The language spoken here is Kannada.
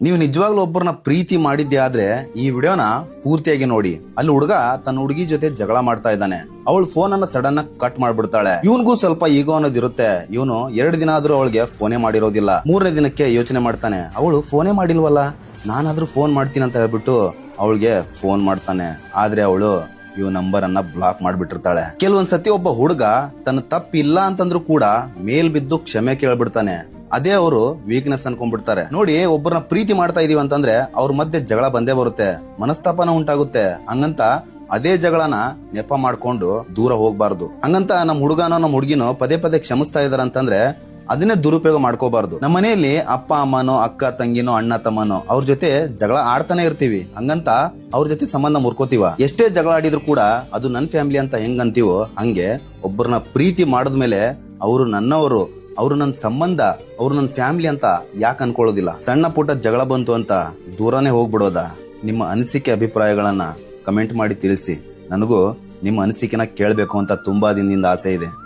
ನೀವು ನಿಜವಾಗ್ಲೂ ಒಬ್ಬರನ್ನ ಪ್ರೀತಿ ಮಾಡಿದ್ದೆ ಆದ್ರೆ ಈ ವಿಡಿಯೋನ ಪೂರ್ತಿಯಾಗಿ ನೋಡಿ. ಅಲ್ಲಿ ಹುಡುಗ ತನ್ನ ಹುಡುಗಿ ಜೊತೆ ಜಗಳ ಮಾಡ್ತಾ ಇದ್ದಾನೆ. ಅವಳು ಫೋನ್ ಅನ್ನ ಸಡನ್ ಆಗಿ ಕಟ್ ಮಾಡ್ಬಿಡ್ತಾಳೆ. ಇವನ್ಗೂ ಸ್ವಲ್ಪ ಈಗೋ ಅನ್ನೋದಿರುತ್ತೆ ಇವನು ಎರಡು ದಿನ ಆದ್ರೂ ಅವಳಿಗೆ ಫೋನೇ ಮಾಡಿರೋದಿಲ್ಲ. ಮೂರನೇ ದಿನಕ್ಕೆ ಯೋಚನೆ ಮಾಡ್ತಾನೆ. ಅವಳು ಫೋನೇ ಮಾಡಿಲ್ವಲ್ಲ? ನಾನಾದ್ರೂ ಫೋನ್ ಮಾಡ್ತೀನಿ ಅಂತ ಹೇಳ್ಬಿಟ್ಟು ಅವಳಿಗೆ ಫೋನ್ ಮಾಡ್ತಾನೆ. ಆದ್ರೆ ಅವಳು ಇವ್ ನಂಬರ್ ಅನ್ನ ಬ್ಲಾಕ್ ಮಾಡ್ಬಿಟ್ಟಿರ್ತಾಳೆ. ಕೆಲವೊಂದ್ಸತಿ ಒಬ್ಬ ಹುಡುಗ ತನ್ನ ತಪ್ಪಿಲ್ಲ ಅಂತಂದ್ರೂ ಕೂಡ ಮೇಲ್ ಬಿದ್ದು ಕ್ಷಮೆ ಕೇಳ್ಬಿಡ್ತಾನೆ. ಅದೇ ಅವರು ವೀಕ್ನೆಸ್ ಅನ್ಕೊಂಡ್ಬಿಡ್ತಾರೆ. ನೋಡಿ, ಒಬ್ಬರನ್ನ ಪ್ರೀತಿ ಮಾಡ್ತಾ ಇದೀವಿ ಅಂತಂದ್ರೆ ಅವ್ರ ಮಧ್ಯೆ ಜಗಳ ಬಂದೇ ಬರುತ್ತೆ. ಮನಸ್ತಾಪನ ಉಂಟಾಗುತ್ತೆ. ಹಂಗಂತ ಅದೇ ಜಗಳನ ನೆಪ ಮಾಡ್ಕೊಂಡು ದೂರ ಹೋಗ್ಬಾರ್ದು. ಹಂಗಂತ ನಮ್ಮ ಹುಡುಗನೋ ನಮ್ಮ ಹುಡುಗಿನೋ ಪದೇ ಪದೇ ಕ್ಷಮಿಸ್ತಾ ಇದಾರೆ ಅಂತಂದ್ರೆ ಅದನ್ನೇ ದುರುಪಯೋಗ ಮಾಡ್ಕೋಬಾರ್ದು. ನಮ್ಮ ಮನೆಯಲ್ಲಿ ಅಪ್ಪ, ಅಮ್ಮನೋ, ಅಕ್ಕ, ತಂಗಿನೋ, ಅಣ್ಣ, ತಮ್ಮನೋ ಅವ್ರ ಜೊತೆ ಜಗಳ ಆಡ್ತಾನೆ ಇರ್ತೀವಿ. ಹಂಗಂತ ಅವ್ರ ಜೊತೆ ಸಂಬಂಧ ಮುರ್ಕೋತೀವ. ಎಷ್ಟೇ ಜಗಳ ಆಡಿದ್ರು ಕೂಡ ಅದು ನನ್ನ ಫ್ಯಾಮಿಲಿ ಅಂತ ಹೆಂಗಂತೀವೋ ಹಂಗೆ ಒಬ್ಬರನ್ನ ಪ್ರೀತಿ ಮಾಡಿದ್ಮೇಲೆ ಅವರು ನನ್ನವರು ಅವರು ನನ್ನ ಸಂಬಂಧ, ಅವರು ನನ್ನ ಫ್ಯಾಮಿಲಿ ಅಂತ ಯಾಕೆ ಅನ್ಕೊಳ್ಳೋದಿಲ್ಲ. ಸಣ್ಣ ಪುಟ್ಟ ಜಗಳ ಬಂತು ಅಂತ ದೂರನೇ ಹೋಗ್ಬಿಡೋದ. ನಿಮ್ಮ ಅನಿಸಿಕೆ ಅಭಿಪ್ರಾಯಗಳನ್ನು ಕಮೆಂಟ್ ಮಾಡಿ ತಿಳಿಸಿ. ನನಗೂ ನಿಮ್ಮ ಅನಿಸಿಕೆನ ಕೇಳಬೇಕು ಅಂತ ತುಂಬಾ ದಿನದಿಂದ ಆಸೆ ಇದೆ.